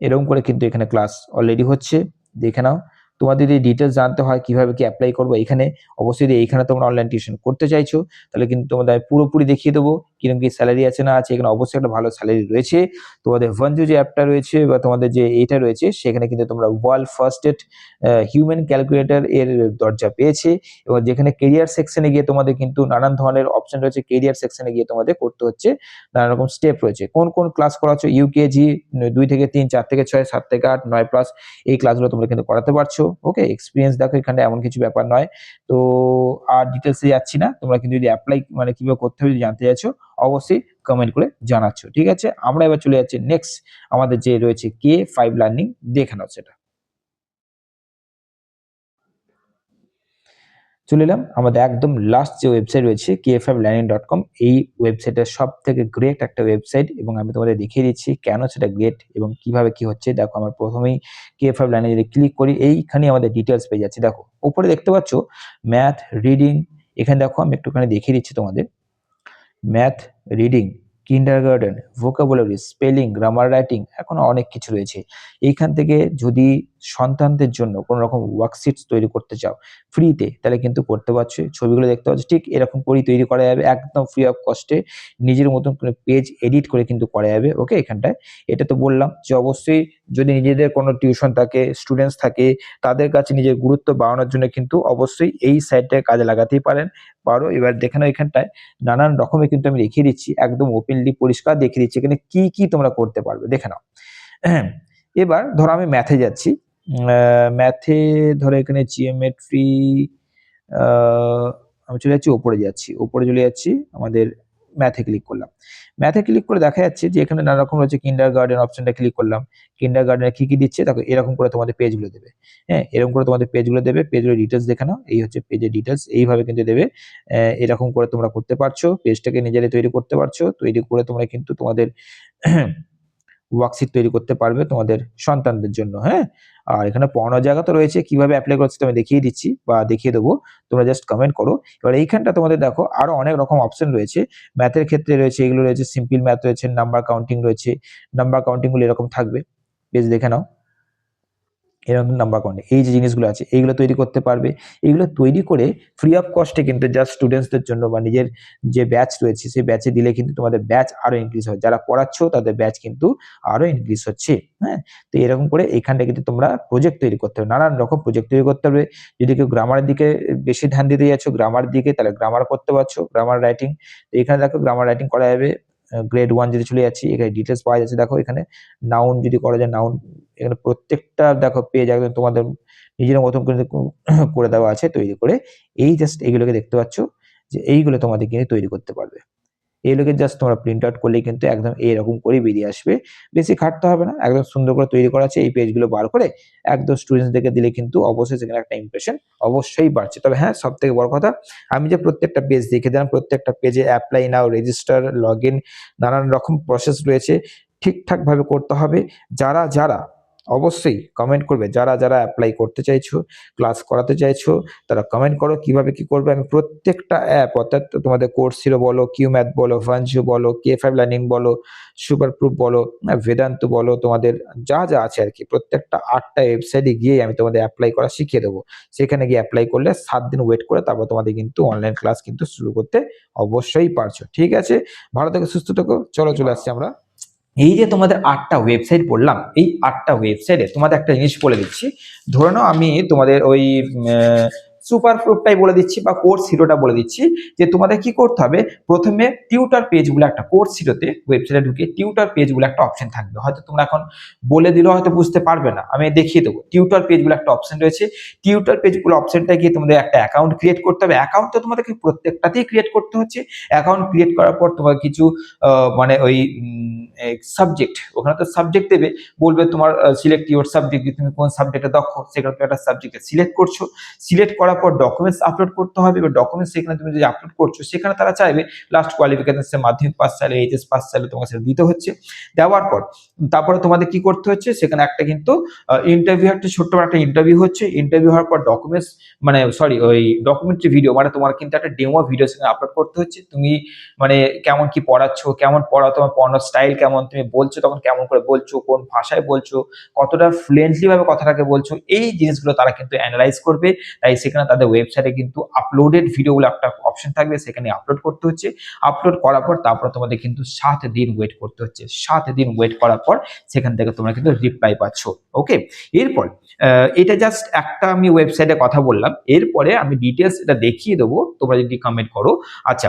[SPEAKER 1] এরকম করে কিন্তু এখানে ক্লাস অলরেডি হচ্ছে, দেখে নাও। তোমাদের যদি ডিটেলস জানতে হয়, কীভাবে কি অ্যাপ্লাই করব, এখানে অবশ্যই এইখানে তোমরা অনলাইন টিউশন করতে চাইছো, তাহলে কিন্তু তোমাদের পুরোপুরি দেখিয়ে দেবো। কীরকম কি স্যালারি আছে না আছে, এখানে অবশ্যই একটা ভালো স্যালারি রয়েছে। তোমাদের ভঞ্জু যে অ্যাপটা রয়েছে বা তোমাদের যে এটা রয়েছে, সেখানে কিন্তু তোমরা world first add human calculator এর দরজা পেয়েছে এবং যেখানে কেরিয়ার সেকশনে গিয়ে তোমাদের কিন্তু নানান ধরনের অপশন রয়েছে। কেরিয়ার সেকশনে গিয়ে তোমাদের করতে হচ্ছে, নানা রকম স্টেপ রয়েছে। কোন কোন ক্লাস করাচ্ছ? ইউকেজি দুই থেকে তিন, চার থেকে ছয়, সাত থেকে আট, নয় প্লাস এই ক্লাসগুলো তোমরা কিন্তু করাতে পারছ। ওকে এক্সপিরিয়েন্স দেখো এখানে, এমন কিছু ব্যাপার নয়। তো আর ডিটেলসে যাচ্ছি না। তোমরা কিন্তু যদি অ্যাপ্লাই মানে কীভাবে করতে হবে জানতে চাইছো অবশ্যই কমেন্ট করে জানাচ্ছ, ঠিক আছে? আমরা এবার চলে যাচ্ছি নেক্সট আমাদের যে রয়েছে কে ফাইভ লার্নিং দেখে নাও সেটা। চলে এলাম, আমাদের একদম লাস্ট যে ওয়েবসাইট রয়েছে K five learning dot com এই ওয়েবসাইটের সব থেকে গ্রেট একটা ওয়েবসাইট এবং আমি তোমাদের দেখিয়ে দিচ্ছি কেন সেটা গ্রেট এবং কীভাবে কি হচ্ছে। দেখো, আমার প্রথমেই কে ফাইভ লার্নিং যদি ক্লিক করি এইখানে আমাদের ডিটেলস পেয়ে যাচ্ছে। দেখো, উপরে দেখতে পাচ্ছ ম্যাথ রিডিং এখানে দেখো আমি একটুখানি দেখিয়ে দিচ্ছি তোমাদের। Math, reading kindergarten vocabulary spelling grammar writing এখন অনেক কিছু রয়েছে। এইখান থেকে যদি সন্তানদের জন্য কোনো রকম ওয়ার্কশিটস তৈরি করতে চাও ফ্রিতে তাহলে কিন্তু করতে পারছ। ছবিগুলো দেখতে পাচ্ছ, ঠিক এরকম করেই তৈরি করা যাবে, একদম ফ্রি অফ কস্টে নিজের মতন কোনো পেজ এডিট করে কিন্তু করা যাবে ওকে এখানটায়। এটা তো বললাম যে অবশ্যই যদি নিজেদের কোনো টিউশন থাকে স্টুডেন্টস থাকে, তাদের কাছে নিজের গুরুত্ব বাড়ানোর জন্য কিন্তু অবশ্যই এই সাইটটায় কাজে লাগাতেই পারেন। পারো? এবার দেখে নাও এখানটায়। নানান রকমের কিন্তু আমি দেখিয়ে দিচ্ছি, একদম ওপেনলি পরিষ্কার দেখিয়ে দিচ্ছি, এখানে কি কি তোমরা করতে পারবে, দেখে নাও। এবার ধরো আমি ম্যাথে যাচ্ছি। ম্যাথে ধরো এখানে জিওমেট্রি আমি চলে যাচ্ছি, ওপরে যাচ্ছি। ওপরে চলে যাচ্ছি, আমাদের ম্যাথে ক্লিক করলাম। ম্যাথে ক্লিক করে দেখা যাচ্ছে যে এখানে নানা রকম রয়েছে কিন্ডার গার্ডেন অপশনটা ক্লিক করলাম। কিন্ডার গার্ডেনে কি কি দিচ্ছে? দেখো, এরকম করে তোমাদের পেজগুলো দেবে। হ্যাঁ এরকম করে তোমাদের পেজগুলো দেবে পেজগুলো ডিটেলস দেখে নাও। এই হচ্ছে পেজের ডিটেলস এইভাবে কিন্তু দেবে। এরকম করে তোমরা করতে পারছ। পেজটাকে নিজেরাই তৈরি করতে পারছ। তৈরি করে তোমরা কিন্তু তোমাদের ওয়ার্কশিট তৈরি করতে পারবে তোমাদের সন্তানদের জন্য হ্যাঁ? আর এখানে পড়ানোর জায়গা তো রয়েছে, কীভাবে অ্যাপ্লাই করছে আমি দেখিয়ে দিচ্ছি বা দেখিয়ে দেবো, তোমরা জাস্ট কমেন্ট করো। এবার এইখানটা তোমাদের দেখো, আরও অনেক রকম অপশন রয়েছে। ম্যাথের ক্ষেত্রে রয়েছে, এগুলো রয়েছে সিম্পল ম্যাথ রয়েছে নাম্বার কাউন্টিং রয়েছে নাম্বার কাউন্টিংগুলো এরকম থাকবে। বেশ দেখে নাও। এরকম নাম্বার কাউন্টিং এই যে জিনিসগুলো আছে, এইগুলো তৈরি করতে পারবে। এইগুলো তৈরি করে ফ্রি অফ কস্টে কিন্তু জাস্ট স্টুডেন্টসদের জন্য বা নিজের যে ব্যাচ রয়েছে, সেই ব্যাচে দিলে কিন্তু তোমাদের ব্যাচ আরও ইনক্রিজ হয়। যারা পড়াচ্ছ, তাদের ব্যাচ কিন্তু আরও ইনক্রিজ হচ্ছে। হ্যাঁ? তো এরকম করে এখানটা কিন্তু তোমরা প্রজেক্ট তৈরি করতে হবে নানান রকম প্রজেক্ট তৈরি করতে হবে যদি কেউ গ্রামারের দিকে বেশি ধ্যান দিতে যাচ্ছ গ্রামার দিকে তাহলে গ্রামার করতে পারছ গ্রামার রাইটিং এখানে দেখো গ্রামার রাইটিং করা যাবে। গ্রেড ওয়ান যদি চলে যাচ্ছি, এখানে ডিটেলস পাওয়া যাচ্ছে। দেখো এখানে নাউন যদি করা যায় নাউন এখানে প্রত্যেকটা দেখো পেজ একদম তোমাদের নিজের মতন করে করে দেওয়া আছে, তৈরি করে। এই জাস্ট এইগুলোকে দেখতে পাচ্ছ যে এইগুলো তোমাদের কিনে তৈরি করতে পারবে। এইগুলোকে জাস্ট তোমরা প্রিন্ট আউট করলেই কিন্তু একদম এইরকম করে বেরিয়ে আসবে। বেশি খাটতে হবে না, একদম সুন্দর করে তৈরি করা আছে, এই পেজগুলো বার করে একদম স্টুডেন্টসদেরকে দিলে কিন্তু অবশ্যই সেখানে একটা ইমপ্রেশন অবশ্যই বাড়ছে। তবে হ্যাঁ সব থেকে বড় কথা, আমি যে প্রত্যেকটা পেজ দেখে দিলাম, প্রত্যেকটা পেজে apply now register log in নানান রকম প্রসেস রয়েছে। ঠিকঠাক ভাবে করতে হবে। যারা যারা অবশ্যই কমেন্ট করবে। যারা যারা অ্যাপ্লাই করতে চাইছো ক্লাস করাতে চাইছো তারা কমেন্ট করো কীভাবে কি করবে। আমি প্রত্যেকটা অ্যাপ অর্থাৎ তোমাদের কোর্স হিরো বলো কিউ ম্যাথ বলো ভাঞ্জু বলো কে ফাইভ লার্নিং বলো সুপার প্রুফ বলো বেদান্ত বলো তোমাদের যা যা আছে আর কি প্রত্যেকটা আটটা ওয়েবসাইটে গিয়ে আমি তোমাদের অ্যাপ্লাই করা শিখিয়ে দেবো। সেখানে গিয়ে অ্যাপ্লাই করলে সাত দিন ওয়েট করে তারপর তোমাদের কিন্তু অনলাইন ক্লাস কিন্তু শুরু করতে অবশ্যই পারছ। ঠিক আছে? ভালো থেকো সুস্থ থেকো। চলো চলে আসছি আমরা। এই যে তোমাদের আটটা ওয়েবসাইট বললাম, এই আটটা ওয়েবসাইটে তোমাদের একটা জিনিস বলে দিচ্ছি। ধরে নাও আমি তোমাদের ওই সুপার প্রুফটাই বলে দিচ্ছি বা কোর্স হিরোটা বলে দিচ্ছি যে তোমাদের কি করতে হবে? প্রথমে টিউটার পেজগুলো একটা কোর্স হিরোতে ওয়েবসাইটে ঢুকে টিউটার পেজগুলো একটা অপশন থাকবে। হয়তো তোমরা এখন বলে দিলেও হয়তো বুঝতে পারবে না। আমি দেখিয়ে দেবো। টিউটার পেজগুলো একটা অপশন রয়েছে। টিউটার পেজগুলো অপশনটা গিয়ে তোমাদের একটা অ্যাকাউন্ট ক্রিয়েট করতে হবে। অ্যাকাউন্ট তো তোমাদেরকে প্রত্যেকটাতেই ক্রিয়েট করতে হচ্ছে। অ্যাকাউন্ট ক্রিয়েট করার পর তোমার কিছু মানে ওই সাবজেক্ট ওখানে তো সাবজেক্ট দেবে। বলবে তোমার সিলেক্ট ইউর সাবজেক্ট তুমি কোন সাবজেক্টে দক্ষ, সেখানে তুমি একটা সাবজেক্টে সিলেক্ট করছ। সিলেক্ট করার পর ডকুমেন্টস আপলোড করতে হবে এবার ডকুমেন্টস সেখানে তুমি যদি আপলোড করছ, সেখানে তারা চাইবে লাস্ট কোয়ালিফিকেশন মাধ্যমিক পাস চাইলে এইচএস পাস চাইলে তোমাকে সেটা দিতে হচ্ছে। দেওয়ার পর, তারপরে তোমাদের কি করতে হচ্ছে? সেখানে একটা কিন্তু ইন্টারভিউ একটা ছোট্ট একটা ইন্টারভিউ হচ্ছে। ইন্টারভিউ হওয়ার পর ডকুমেন্টস মানে সরি ওই ডকুমেন্টারি ভিডিও মানে তোমার কিন্তু একটা ডেমো ভিডিও সেখানে আপলোড করতে হচ্ছে। তুমি মানে কেমন কি পড়াচ্ছ, কেমন পড়াও, তোমার পড়ানোর স্টাইল কেমন, তুমি বলছো তখন কেমন করে বলছো, কোন ভাষায় বলছো, কতটা ফ্লুয়েন্টলি ভাবে কথাটাকে বলছো, এই জিনিসগুলো তারা কিন্তু অ্যানালাইজ করবে। তাই সেখানে তাদের ওয়েবসাইটে কিন্তু আপলোডেড ভিডিওগুলো একটা অপশন থাকবে, সেখানে আপলোড করতে হচ্ছে। আপলোড করার পর তারপর তোমাদের কিন্তু সাত দিন ওয়েট করতে হচ্ছে। সাত দিন ওয়েট করার পর সেখান থেকে তোমরা কিন্তু রিপ্লাই পাচ্ছ ওকে এরপর এটা জাস্ট একটা আমি ওয়েবসাইটে কথা বললাম। এরপরে আমি ডিটেলস এটা দেখিয়ে দেবো, তোমরা যদি কমেন্ট করো। আচ্ছা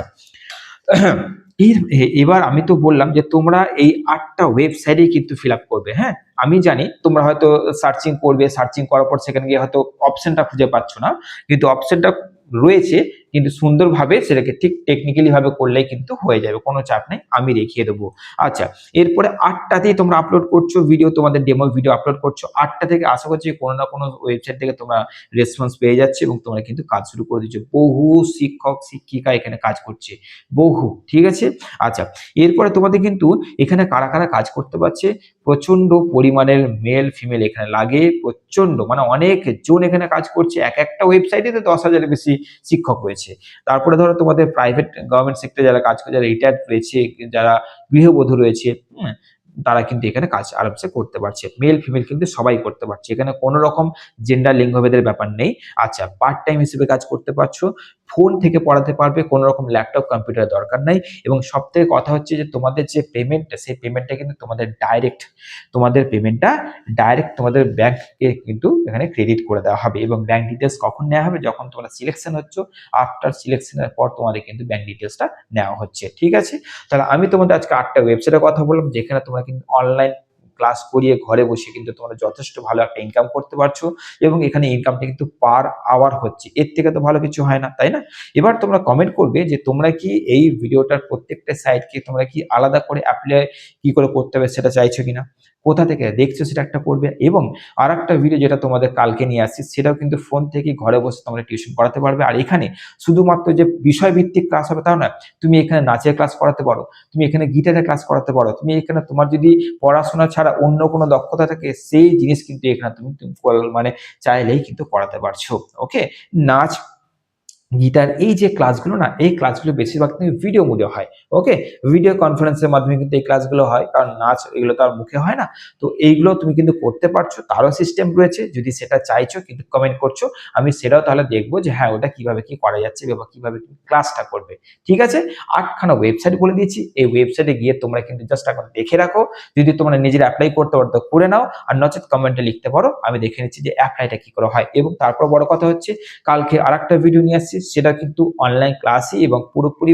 [SPEAKER 1] এর এবার আমি তো বললাম যে তোমরা এই আটটা ওয়েবসাইটে কিন্তু ফিল আপ করবে হ্যাঁ? আমি জানি তোমরা হয়তো সার্চিং করবে সার্চিং করার পর সেখানে গিয়ে হয়তো অপশনটা খুঁজে পাচ্ছ না, কিন্তু অপশনটা রয়েছে কিন্তু সুন্দরভাবে সেটাকে ঠিক টেকনিক্যালি ভাবে করলেই কিন্তু হয়ে যাবে, কোনো চাপ নেই, আমি দেখিয়ে দেবো। আচ্ছা এরপরে আটটাতেই তোমরা আপলোড করছ ভিডিও তোমাদের ডেমো ভিডিও আপলোড করছ, আটটা থেকে আশা করছি কোনো না কোনো ওয়েবসাইট থেকে তোমরা রেসপন্স পেয়ে যাচ্ছে এবং তোমরা কিন্তু কাজ শুরু করে দিচ্ছ। বহু শিক্ষক, শিক্ষিকা এখানে কাজ করছে, বহু, ঠিক আছে? আচ্ছা এরপরে তোমাদের কিন্তু এখানে কারা কারা কাজ করতে পারছে? প্রচণ্ড পরিমাণের মেল ফিমেল এখানে লাগে প্রচণ্ড মানে অনেক জন এখানে কাজ করছে, এক একটা ওয়েবসাইটে তো দশ হাজারের বেশি শিক্ষক রয়েছে। তারপরে ধরো তোমাদের প্রাইভেট গভর্নমেন্ট সেক্টরে যারা কাজ করে, যারা রিটায়ার্ড রয়েছে, যারা গৃহবধূ রয়েছে তারা কিন্তু এখানে কাজ আরামসে করতে পারছে। মেল ফিমেল কিন্তু সবাই করতে পারছে। এখানে কোনো রকম জেন্ডার লিঙ্গভেদের ব্যাপার নেই। আচ্ছা পার্ট টাইম হিসেবে কাজ করতে পারছ ফোন থেকে পড়াতে পারবে কোনো রকম ল্যাপটপ কম্পিউটার দরকার নাই। এবং সব থেকে কথা হচ্ছে যে, তোমাদের যে পেমেন্টটা সেই পেমেন্টটা কিন্তু তোমাদের ডাইরেক্ট তোমাদের পেমেন্টটা ডাইরেক্ট তোমাদের ব্যাংকে কিন্তু এখানে ক্রেডিট করে দেওয়া হবে। এবং ব্যাংক ডিটেলস কখন নেওয়া হবে? যখন তোমরা সিলেকশন হচ্ছে আফটার সিলেকশনের পর তোমাদের কিন্তু ব্যাংক ডিটেলসটা নেওয়া হচ্ছে। ঠিক আছে? তাহলে আমি তোমাদের আজকে আটটা ওয়েবসাইটের কথা বললাম, যেখানে তোমরা কিন্তু অনলাইন ক্লাস করিয়ে ঘরে বসে কিন্তু তোমরা যথেষ্ট ভালো একটা ইনকাম করতে পারছ এবং এখানে ইনকামটা কিন্তু পার আওয়ার হচ্ছে। এর থেকে তো ভালো কিছু হয় না, তাই না? এবার তোমরা কমেন্ট করবে যে তোমরা কি এই ভিডিওটার প্রত্যেকটা সাইটকে তোমরা কি আলাদা করে অ্যাপ্লাই কি করে করতে হবে সেটা চাইছো কিনা? কোথা থেকে দেখছ সেটা একটা করবে। এবং আর একটা ভিডিও যেটা তোমাদের কালকে নিয়ে আসছি, সেটাও কিন্তু ফোন থেকে ঘরে বসে তোমরা টিউশন করাতে পারবে। আর এখানে শুধুমাত্র যে বিষয়ভিত্তিক ক্লাস হবে তাও না তুমি এখানে নাচের ক্লাস করাতে পারো, তুমি এখানে গিটারের ক্লাস করাতে পারো, তুমি এখানে তোমার যদি পড়াশোনা ছাড়া অন্য কোনো দক্ষতা থাকে, সেই জিনিস কিন্তু এখানে তুমি মানে চাইলেই কিন্তু করাতে পারছ। ওকে নাচ গিটার, এই যে ক্লাসগুলো না, এই ক্লাসগুলো বেশিরভাগ কিন্তু ভিডিও মোডে হয় ওকে ভিডিও কনফারেন্সের মাধ্যমে কিন্তু এই ক্লাসগুলো হয়, কারণ নাচ এগুলো তো আর মুখে হয় না। তো এইগুলো তুমি কিন্তু করতে পারছ, তারও সিস্টেম রয়েছে, যদি সেটা চাইছো, কিন্তু কমেন্ট করছ, আমি সেটাও তাহলে দেখব যে হ্যাঁ ওটা কীভাবে কি করা যাচ্ছে বা কীভাবে তুমি ক্লাসটা করবে, ঠিক আছে? আটখানা ওয়েবসাইট বলে দিয়েছি, এই ওয়েবসাইটে গিয়ে তোমরা কিন্তু জাস্ট এখন দেখে রাখো, যদি তোমরা নিজের অ্যাপ্লাই করতে পারো, তো করে নাও, আর নচেত কমেন্টে লিখতে পারো, আমি দেখে নিচ্ছি যে অ্যাপ্লাইটা কি করে হয়, এবং তারপর বড় কথা হচ্ছে, কালকে আর ভিডিও নিয়ে আসছি সেটা কিন্তু অনলাইন ক্লাসে এবং পুরোপুরি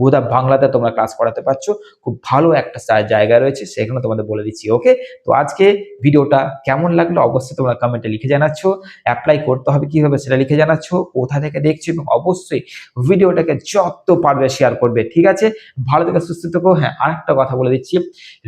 [SPEAKER 1] গোদা বাংলাতে তোমরা ক্লাস করাতে পারছ। খুব ভালো একটা জায়গা রয়েছে, সেখানে তোমাদের বলে দিচ্ছি ওকে তো আজকে ভিডিওটা কেমন লাগল অবশ্যই তোমরা কমেন্টে লিখে জানাচ্ছ। অ্যাপ্লাই করতে হবে কীভাবে সেটা লিখে জানাচ্ছ, কোথা থেকে দেখছ এবং অবশ্যই ভিডিওটাকে যত পারবে শেয়ার করবে, ঠিক আছে? ভালো থেকে, সুস্থ থেকো। হ্যাঁ আরেকটা কথা বলে দিচ্ছি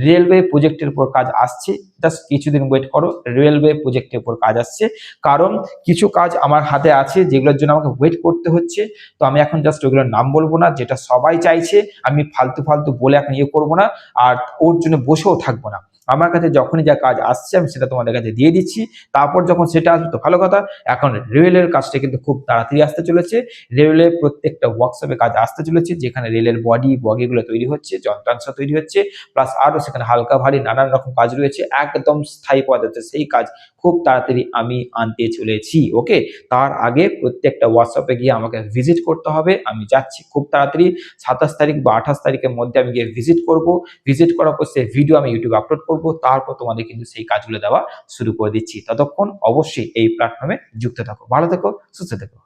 [SPEAKER 1] রেলওয়ে প্রজেক্টের উপর কাজ আসছে। জাস্ট কিছুদিন ওয়েট করো রেলওয়ে প্রজেক্টের উপর কাজ আসছে। কারণ কিছু কাজ আমার হাতে আছে, যেগুলোর জন্য আমাকে ওয়েট করতে হচ্ছে। তো আমি এখন জাস্ট ওগুলোর নাম বলব না, যেটা সবাই চাইছে, আমি ফালতু ফালতু বলে এখন ইয়ে করব না, আর ওর জন্য বসেও থাকব না। আমার কাছে যখনই যা কাজ আসছে, আমি সেটা তোমাদের কাছে দিয়ে দিচ্ছি। তারপর যখন সেটা আসবে, তো ভালো কথা, এখন রেলের কাজটা কিন্তু খুব তাড়াতাড়ি আসতে চলেছে। রেলের প্রত্যেকটা ওয়ার্কশপে কাজ আসতে চলেছে, যেখানে রেলের বডি বগিগুলো তৈরি হচ্ছে, যন্ত্রাংশ তৈরি হচ্ছে প্লাস আরও সেখানে হালকা ভারী নানান রকম কাজ রয়েছে, একদম স্থায়ী পদার্থ সেই কাজ খুব তাড়াতাড়ি আমি আনতে চলেছি ওকে তার আগে প্রত্যেকটা হোয়াটসঅ্যাপে গিয়ে আমাকে ভিজিট করতে হবে। আমি যাচ্ছি খুব তাড়াতাড়ি। সাতাশ তারিখ বা আঠাশ তারিখের মধ্যে আমি গিয়ে ভিজিট করব। ভিজিট করার পর সেই ভিডিও আমি ইউটিউবে আপলোড করব। তারপর তোমাদের কিন্তু সেই কাজগুলো দেওয়া শুরু করে দিচ্ছি। ততক্ষণ অবশ্যই এই প্ল্যাটফর্মে যুক্ত থাকো। ভালো থেকো, সুস্থ থেকো।